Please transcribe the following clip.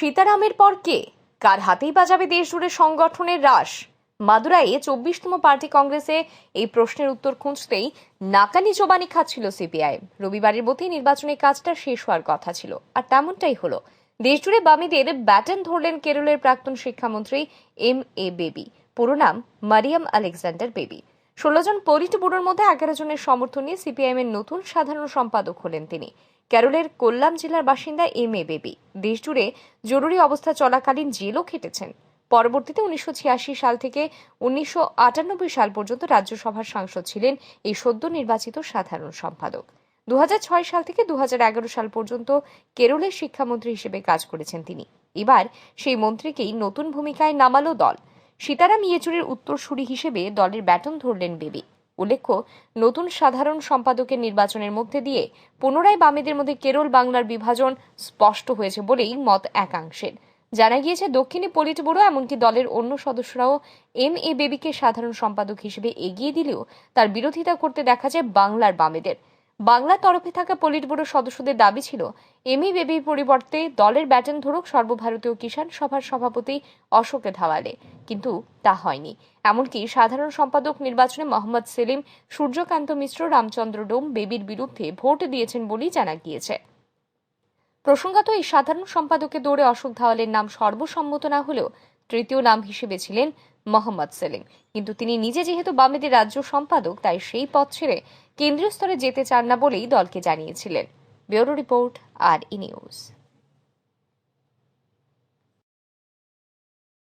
সীতারামের পর কে? কার হাতেই বাজাবে দেশ জুড়ে সংগঠনের রাস মাদুরাইয়ে চব্বিশতম পার্টি কংগ্রেসে এই প্রশ্নের উত্তর খুঁজতেই নাকানি জোবানি খাচ্ছিল সিপিআই। রবিবারের মধ্যেই নির্বাচনের কাজটা শেষ হওয়ার কথা ছিল, আর তেমনটাই হলো। দেশজুড়ে বামীদের ব্যাটন ধরলেন কেরলের প্রাক্তন শিক্ষামন্ত্রী এম এ বেবি। পুরো নাম মারিয়াম আলেকজান্ডার বেবি। ষোলো জন পলিট ব্যুরোর মধ্যে এগারো জনের সমর্থন নিয়ে সিপিআইএম এর নতুন সাধারণ সম্পাদক হলেন তিনি। কেরলের কোল্লাম জেলার বাসিন্দা এম এ বেবি। দেশজুড়ে জরুরি অবস্থা চলাকালীন জেলও খেটেছেন। পরবর্তীতে উনিশশো ছিয়াশি সাল থেকে উনিশশো আটানব্বই সাল পর্যন্ত রাজ্যসভার সাংসদ ছিলেন এই সদ্য নির্বাচিত সাধারণ সম্পাদক। দু হাজার ছয় সাল থেকে দু হাজার এগারো সাল পর্যন্ত কেরলের শিক্ষামন্ত্রী হিসেবে কাজ করেছেন তিনি। এবার সেই মন্ত্রীকেই নতুন ভূমিকায় নামালো দল। সীতারাম ইয়েচুরির উত্তরসূরি হিসেবে দলের ব্যাটন ধরলেন বেবি। উল্লেখ্য, নতুন সাধারণ সম্পাদকের নির্বাচনের মধ্যে দিয়ে পুনরায় বামেদের মধ্যে কেরল বাংলার বিভাজন স্পষ্ট হয়েছে বলেই মত একাংশের। জানা গিয়েছে, দক্ষিণী পলিট ব্যুরো এমনকি দলের অন্য সদস্যরাও এম এ বেবিকে সাধারণ সম্পাদক হিসেবে এগিয়ে দিলেও তার বিরোধিতা করতে দেখা যায় বাংলার বামেদের। বাংলার তরফে থাকা পলিট ব্যুরো সদস্যদের দাবি ছিল এম ই বেবির পরিবর্তে দলের ব্যাটন ধরুক সর্বভারতীয় কিষাণ সভার সভাপতি অশোক ধাওয়ালে। কিন্তু তা হয়নি। এমনকি সাধারণ সম্পাদক নির্বাচনে মোহাম্মদ সেলিম, সূর্যকান্ত মিশ্র, রামচন্দ্র ডোম বেবির বিরুদ্ধে ভোট দিয়েছেন বলেই জানা গিয়েছে। প্রসঙ্গত এই সাধারণ সম্পাদকের দৌড়ে অশোক ধাওয়ালের নাম সর্বসম্মত না হলেও তৃতীয় নাম হিসেবে ছিলেন মোহাম্মদ সেলিম। কিন্তু তিনি নিজে যেহেতু বামেদের রাজ্য সম্পাদক, তাই সেই পথ ছেড়ে কেন্দ্রীয় স্তরে যেতে চান না বলেই দলকে জানিয়েছিলেন। Bureau report, R E news.